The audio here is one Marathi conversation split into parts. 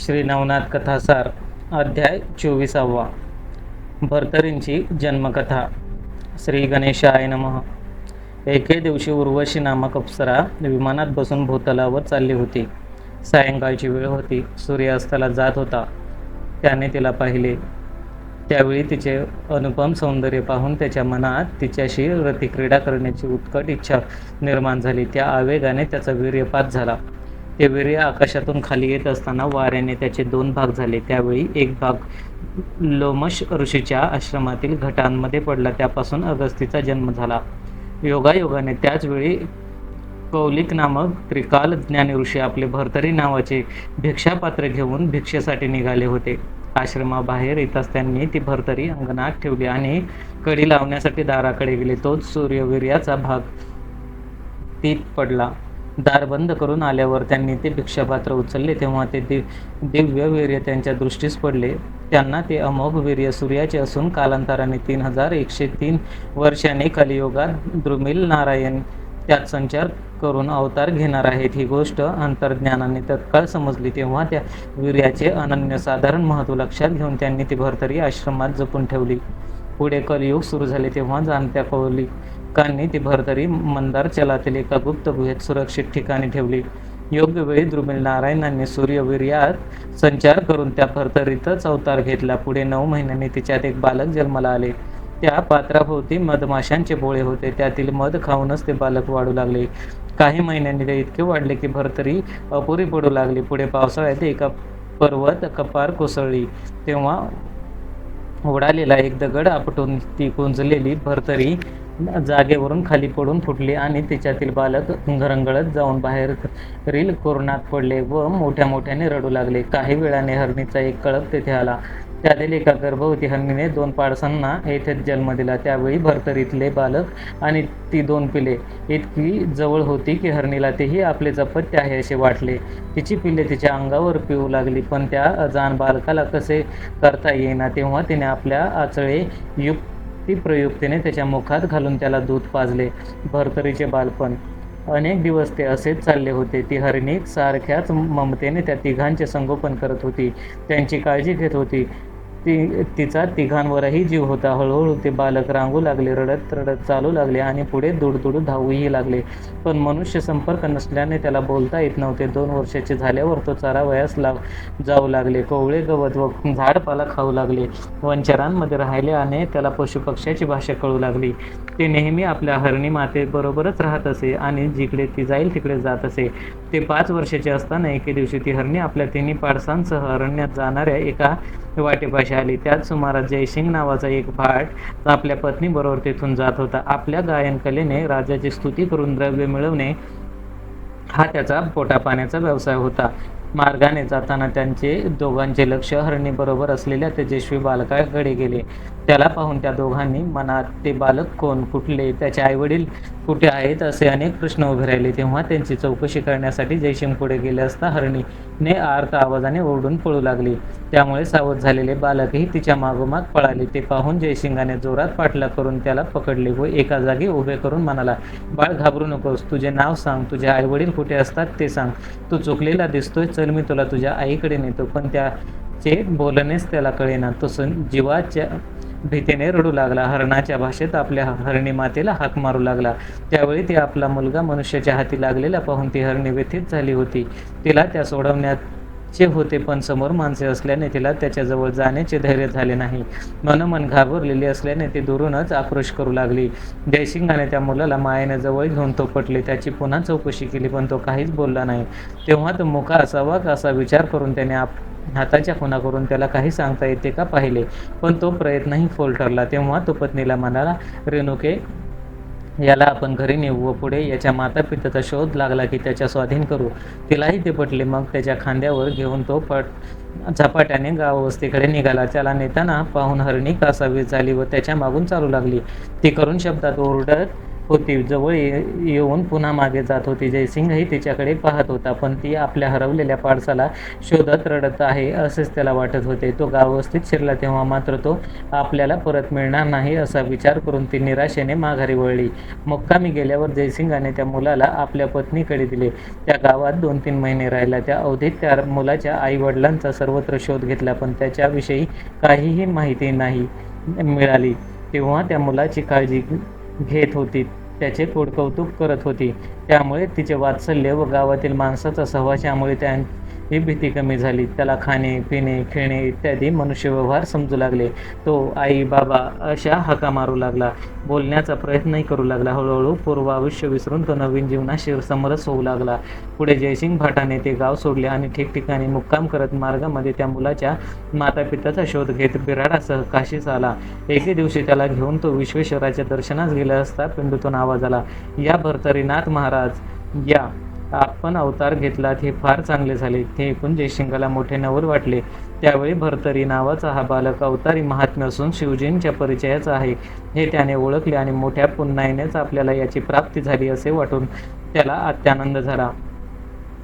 श्री नवनाथ कथासार अध्याय चोवीसावा. भर्तरींची जन्मकथा. श्री गणेशाय नमः. एके दिवशी उर्वशी नामक अप्सरा विमानात बसून भूतलावर चालली होती. सायंकाळची वेळ होती. सूर्यास्ताला जात होता. त्याने तिला पाहिले. त्यावेळी तिचे अनुपम सौंदर्य पाहून त्याच्या मनात तिच्याशी रतिक्रीडा करण्याची उत्कट इच्छा निर्माण झाली. त्या आवेगाने त्याचा वीर्यपात झाला. ते आकाशातून खाली येत असताना वाऱ्याने त्याचे दोन भाग झाले. त्यावेळी एक भाग लोमश ऋषीच्या आश्रमातील घटांमध्ये पडला. त्यापासून अगस्तीचा जन्म झाला. योगायोगाने त्याचवेळी कौलिक नामक त्रिकाल ज्ञानी ऋषी आपले भरतरी नावाचे भिक्षापात्र घेऊन भिक्षेसाठी निघाले होते. आश्रमाबाहेर येताच त्यांनी ती भरतरी अंगणात ठेवली आणि कडी लावण्यासाठी दाराकडे गेले. तोच सूर्यवीर्याचा भाग तीत पडला. दार बंद करून आल्यावर त्यांनी ते भिक्षापात्र उचलले. तेव्हा ते दिव दिव्य वीर्य त्यांच्या दृष्टीस पडले. त्यांना ते अमोघ वीर्य सूर्याचे असून कालांतराने तीन हजार एकशे तीन वर्षाने कलियुगात द्रुमिल नारायण त्यात संचार करून अवतार घेणार आहेत. ही गोष्ट अंतर्ज्ञानाने तत्काळ समजली. तेव्हा त्या वीर्याचे अनन्यसाधारण महत्त्व लक्षात घेऊन त्यांनी ती भरतरी आश्रमात जपून ठेवली. पुढे कलियुग सुरू झाले. तेव्हा जाणत्या कांनी ती भरतरी मंदार चलातील एका गुप्त गुहेत सुरक्षित ठिकाणी ठेवली. योग्य वेळी द्रुमिल नारायणांनी सूर्यवीर्यात संचार करून त्या भरतरीतच अवतार घेतला. पुढे नऊ महिन्यांनी तिच्यात एक बालक जन्माला आले. त्या पात्राभोवती मधमाशांचे बोळे होते. त्यातील मध खाऊनच ते बालक वाढू लागले. काही महिन्यांनी ते इतके वाढले की भरतरी अपुरी पडू लागली. पुढे पावसाळ्यात एका पर्वत कपार कोसळली. तेव्हा उडालेला एक दगड आपटून ती कुंजलेली भरतरी जागेवरून खाली पडून फुटली आणि तिच्यातील बालक घरंगळत जाऊन बाहेर रील कोरणात पडले व मोठ्या मोठ्याने रडू लागले. काही वेळाने हरणीचा एक कळप तेथे आला. त्यातील एका गर्भवती हरणीने दोन पाडसांना येथेच जन्म दिला. त्यावेळी भरतरीतले बालक आणि ती दोन पिले. इतकी जवळ होती की हरणीला तेही आपले जपत्य आहे असे वाटले. तिची पिले तिच्या अंगावर पिऊ लागली पण त्या अजान बालकाला कसे करता येईना तेव्हा तिने आपल्या आचळे युक्त युक्तिप्रयुक्तीने त्याच्या मुखात घालून त्याला दूध पाजले. भरतरीचे बालपण. अनेक दिवस ते असेच चालले होते. ती हरिणी सारख्याच ममतेने त्या तिघांचे संगोपन करत होती. त्यांची काळजी घेत होती. ती तिचा तिघांवरही जीव होता. हळूहळू ते बालक रांगू लागले रडत रडत चालू लागले आणि पुढे दुडदुडू धावूही लागले. पण मनुष्य संपर्क नसल्याने त्याला बोलता येत नव्हते. दोन वर्षाचे झाल्यावर तो चारावयास लाग जाऊ लागले. कोवळे गवत व झाडपाला खाऊ लागले. वंचरांमध्ये राहिले आणि त्याला पशुपक्ष्याची भाषा कळू लागली. ते नेहमी आपल्या हरणी मातेबरोबरच राहत असे आणि जिकडे ती जाईल तिकडे जात असे. ते पाच वर्षाचे असताना एके दिवशी ती हरणी आपल्या तिन्ही पाडसांसह अरण्यात जाणाऱ्या एका वाटेपाशी आली. त्याच सुमारास जयसिंग नावाचा एक भाट आपल्या पत्नीबरोबर तेथून जात होता. आपल्या गायनकलेने राजाची स्तुती करून द्रव्य मिळवणे हा त्याचा पोटापाण्याचा व्यवसाय होता. मार्गाने जाताना त्यांचे दोघांचे लक्ष हरणीबरोबर असलेल्या तेजस्वी बालकाकडे गेले. त्याला पाहून त्या दोघांनी मनात ते बालक कोण कुठले त्याचे आईवडील कुठे आहेत असे अनेक प्रश्न उभे राहिले. तेव्हा त्यांची चौकशी करण्यासाठी जयसिंग पुढे गेले असता हरणीने आर्त आवाजाने ओरडून पळू लागली. त्यामुळे सावध झालेले बालकही तिच्या मागोमाग पळाले. ते पाहून जयसिंगाने जोरात पाठलाग करून त्याला पकडले व एका जागी उभे करून म्हणाला बाळ घाबरू नकोस तुझे नाव सांग तुझे आईवडील कुठे असतात ते सांग. तू चुकलेला दिसतोय चल मी तुला तुझ्या आईकडे नेतो. पण त्याचे बोलणेच त्याला कळेना. तो सं जीवाच्या भीतीने रडू लागला. हरणाच्या भाषेत आपल्या हरणी मातेला हाक मारू लागला. त्यावेळी ती आपला मुलगा मनुष्याच्या हाती लागलेला पाहून ती हरणी व्यथित झाली होती. तिला त्या सोडवण्याचे होते पण समोर माणसे असल्याने तिला त्याच्याजवळ जाण्याचे धैर्य झाले नाही. मनोमन घाबरलेली असल्याने ती दुरूनच आक्रोश करू लागली. जयसिंगाने त्या मुलाला मायेने जवळ घेऊन तो पटले त्याची पुन्हा चौकशी केली पण तो काहीच बोलला नाही. तेव्हा तो मुका असावा का असा विचार करून त्याने आप हाताच्या खुणा करून त्याला काही सांगता येते का पाहिले? पण तो प्रयत्नही फोल ठरला. तेव्हा तो पत्नीला म्हणाला रेणुके याला आपण घरी नेऊ व पुढे याच्या माता पित्याचा शोध लागला की त्याच्या स्वाधीन करू. तिलाही ते पटले. मग त्याच्या खांद्यावर घेऊन तो पट झपाट्याने गाववस्तीकडे निघाला. त्याला नेताना पाहून हरणी कासावी झाली व त्याच्या मागून चालू लागली. ती करून शब्दात ओरडत होती. जवळ ये- येऊन पुन्हा मागे जात होती. जयसिंगही तिच्याकडे पाहत होता पण ती आपल्या हरवलेल्या पाडसाला शोधत रडत आहे असेच त्याला वाटत होते. तो गावस्थित शिरला तेव्हा मात्र तो आपल्याला परत मिळणार नाही असा विचार करून ती निराशेने माघारी वळली. मुक्कामी गेल्यावर जयसिंगाने त्या मुलाला आपल्या पत्नीकडे दिले. त्या गावात दोन तीन महिने राहिला. त्या अवधीत त्या मुलाच्या आई वडिलांचा सर्वत्र शोध घेतला पण त्याच्याविषयी काहीही माहिती नाही मिळाली. तेव्हा त्या मुलाची काळजी घेत होती. त्याचे कौतुक करत होती. त्यामुळे तिचे वात्सल्य व गावातील माणसाचा सहवास यामुळे ही भीती कमी झाली. त्याला खाणे पिणे खेळणे इत्यादी मनुष्य व्यवहार समजू लागले. तो आई बाबा अशा हाका मारू लागला. बोलण्याचा प्रयत्नही करू लागला. हळूहळू पूर्व आयुष्य विसरून तो नवीन जीवनाशी समरस होऊ लागला. पुढे जयसिंग भाटाने ते गाव सोडले आणि ठिकठिकाणी मुक्काम करत मार्गामध्ये त्या मुलाच्या मातापित्याचा शोध घेत बिराडासह काशीस आला. एके दिवशी त्याला घेऊन तो विश्वेश्वराच्या दर्शनास गेला असता पिंडूतून आवाज आला या भरतरीनाथ महाराज या. आपण अवतार घेतलात हे फार चांगले झाले. ते ऐकून जयसिंगाला मोठे नवल वाटले. त्यावेळी भरतरी नावाचा हा बालक अवतारी महात्म्य असून शिवजींच्या परिचयाचा आहे. हे त्याने ओळखले आणि मोठ्या पुन्हाईनेच आपल्याला याची प्राप्ती झाली असे वाटून त्याला अत्यानंद झाला.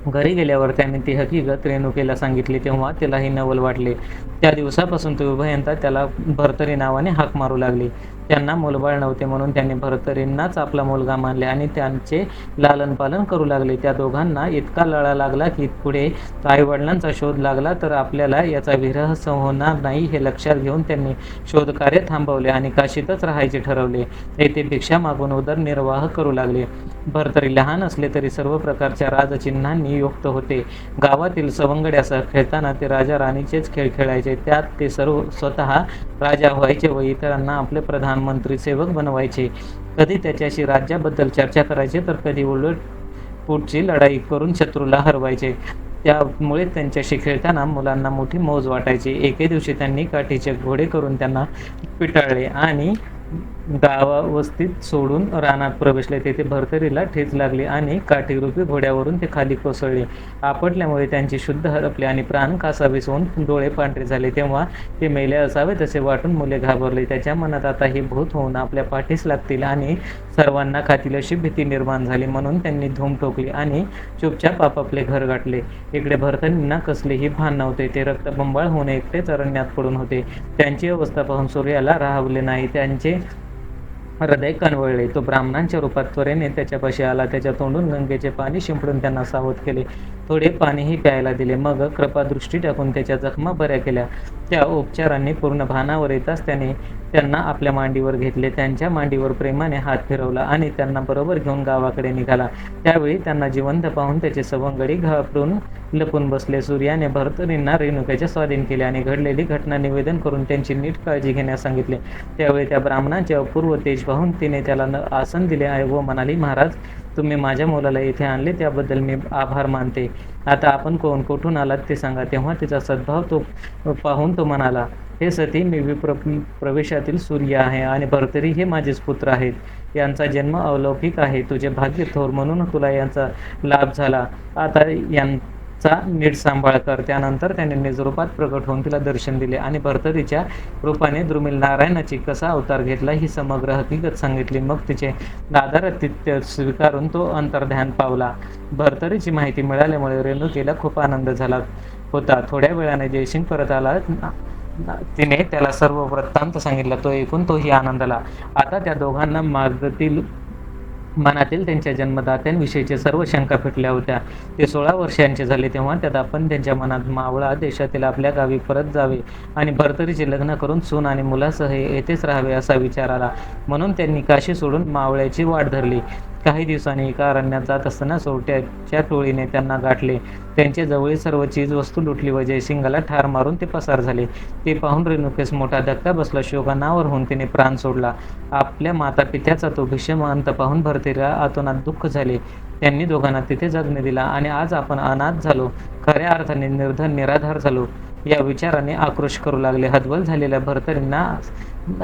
घरी गेल्यावर त्याने ती हकीकत रेणुकेला सांगितली तेव्हा तिलाही नवल वाटले. त्या दिवसापासून ते उभयंता त्याला भरतरी नावाने हाक मारू लागली. त्यांना मुलबाळ नव्हते म्हणून त्यांनी भरतरींनाच आपला मुलगा मानले आणि त्यांचे लालन पालन करू लागले. त्या दोघांना इतका लळा लागला की पुढे आईवडिलांचा शोध लागला तर आपल्याला याचा विरह होणार नाही हे लक्षात घेऊन त्यांनी शोधकार्य थांबवले आणि काशीतच राहायचे ठरवले. येथे भिक्षा मागून उदरनिर्वाह करू लागले. भरतरी लहान असले तरी सर्व प्रकारच्या राजचिन्हांनी युक्त होते. गावातील सवंगड्यासह खेळताना ते राजा राणीचेच खेळ खेळायचे. त्यात ते सर्व स्वतः राजा व्हायचे व इतरांना आपले प्रधान प्रधानमंत्री सेवक बनवायचे. कधी त्याच्याशी राज्याबद्दल चर्चा करायचे तर कधी उलट पुढची लढाई करून शत्रूला हरवायचे. त्यामुळे त्यांच्याशी खेळताना मुलांना मोठी मौज वाटायची. एके दिवशी त्यांनी काठीचे घोडे करून त्यांना पिटाळले आणि गावावस्थित सोडून रानात प्रवेशले. तेथे भरतरीला ठेच लागली आणि काठीरूपी घोड्यावरून ते खाली कोसळले. आपटल्यामुळे त्यांची शुद्ध हरपली आणि प्राण कासावीस होऊन डोळे पांढरे झाले. तेव्हा ते मेले असावे तसे वाटून मुले घाबरले. त्याच्या मनात आता हे भूत होऊन आपल्या पाठीस लागतील आणि सर्वांना खातील अशी भीती निर्माण झाली. म्हणून त्यांनी धूम ठोकली आणि चुपचाप आपापले घर गाठले. इकडे भरतनींना कसलेही भान नव्हते. ते रक्तबंबाळ होऊन एकटेच अरण्यात पडून होते. त्यांची अवस्था पाहून सूर्याला राहवले नाही. त्यांचे हृदय कणवळले. तो ब्राह्मणांच्या रूपात त्वरेने त्याच्यापाशी आला. त्याच्या तोंडून गंगेचे पाणी शिंपडून त्यांना सावध केले. थोडे पाणीही प्यायला दिले. मग कृपादृष्टी टाकून त्याच्या जखमा बऱ्या केल्या. त्या उपचारांनी पूर्ण भानावर येताच त्याने त्यांना आपल्या मांडीवर घेतले. त्यांच्या मांडीवर प्रेमाने हात फिरवला आणि त्यांना बरोबर घेऊन गावाकडे निघाला. त्यावेळी त्यांना जिवंत पाहून त्याचे सवंगडी घाबरून लपून बसले. सूर्याने भरतरींना रेणुकाच्या स्वाधीन केले आणि घडलेली घटना निवेदन करून त्यांची नीट काळजी घेण्यास सांगितले. त्यावेळी त्या ब्राह्मणांचे अपूर्व तेज पाहून तिने त्याला आसन दिले. आहे व म्हणाली महाराज तुम्ही माझ्या मुलाला येथे आणले त्याबद्दल मी आभार मानते. आता आपण कोण कुठून आलात ते सांगा. तेव्हा तिचा सद्भाव तो पाहून तो म्हणाला हे सती मी विप्र प्रवेशातील सूर्य आहे आणि भरतरी हे माझेच पुत्र आहेत. यांचा जन्म अलौकिक आहे. तुझे भाग्य थोर म्हणून तुला यांचा लाभ झाला. आता यां चा नीट सांभाळ. कर त्यानंतर त्याने निजरूपात प्रकट होऊन तिला दर्शन दिले आणि भरतरीच्या रूपाने द्रुमिल नारायणाची कसा अवतार घेतला ही समग्र हकीकत सांगितली. मग तिचे दादारथित्य स्वीकारून तो अंतर्ध्यान पावला. भरतरीची माहिती मिळाल्यामुळे रेणुकेला खूप आनंद झाला होता. थोड्या वेळाने जयसिंग परत आला. तिने त्याला सर्व वृत्तांत सांगितला तो ऐकून तोही आनंदला आता त्या दोघांना मार्गातील मनातील त्यांच्या जन्मदात्यांविषयीचे सर्व शंका फिटल्या होत्या. ते सोळा वर्षांचे झाले तेव्हा त्यात आपण त्यांच्या मनात मावळा देशातील आपल्या गावी परत जावे आणि भरतरीचे लग्न करून सून आणि मुलासह येथेच राहावे असा विचार आला. म्हणून त्यांनी काशी सोडून मावळ्याची वाट धरली. काही दिवसांनी एका अरण्यात जात असताना सोरट्याच्या टोळीने त्यांना गाठले. त्यांच्या जवळील सर्व चीज वस्तू लुटली व जयसिंगाला ठार मारून ते पसार झाले. ते पाहून रेणुकेस मोठा धक्का बसला. शोकानावर होऊन तिने प्राण सोडला. आपल्या माता पित्याचा तो भीषम अंत पाहून भरतेला आतोनात दुःख झाले. त्यांनी दोघांना तिथे जगणे दिला आणि आज आपण अनाथ झालो. खऱ्या अर्थाने निर्धन निराधार झालो. या विचाराने आक्रोश करू लागले. हतबल झालेल्या भरतरींना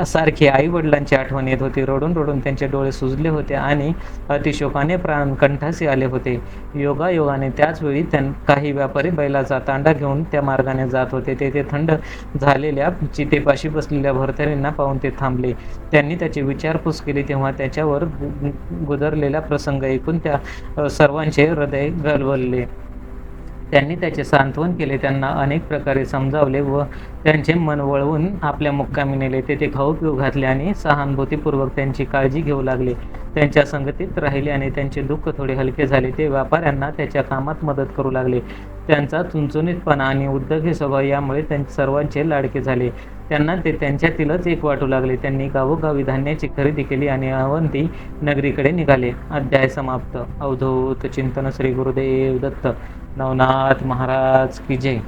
सारखी आई वडिलांची आठवण येत होती. रडून रडून त्यांचे डोळे सुजले होते आणि अतिशोकाने प्राण कंठासी आले होते. योगायोगाने त्याच वेळी त्यां काही व्यापारी बैलाचा तांडा घेऊन त्या मार्गाने जात होते. तेथे थंड झालेल्या चितेपाशी बसलेल्या भरतरींना पाहून ते थांबले. त्यांनी त्याची विचारपूस केली तेव्हा त्याच्यावर गु- गुदरलेला प्रसंग ऐकून त्या सर्वांचे हृदय गलबलले. त्यांनी त्याचे सांत्वन केले त्यांना अनेक प्रकारे समजावले व त्यांचे मन वळवून आपल्या मुक्कामी नेले तेथे खाऊ पिऊ घातले आणि सहानुभूतीपूर्वक त्यांची काळजी घेऊ लागले. त्यांच्या संगतीत राहिले आणि त्यांचे दुःख थोडे हलके झाले ते व्यापाऱ्यांना त्याच्या कामात मदत करू लागले. त्यांचा चुणचुणीतपणा आणि उद्योगी स्वभाव यामुळे त्यां सर्वांचे लाडके झाले. त्यांना ते त्यांच्यातीलच एक वाटू लागले. त्यांनी गावोगावी धान्याची खरेदी केली आणि अवंती नगरीकडे निघाले. अध्याय समाप्त. अवधूत चिंतन श्री गुरुदेव दत्त. नवनाथ महाराज की जय.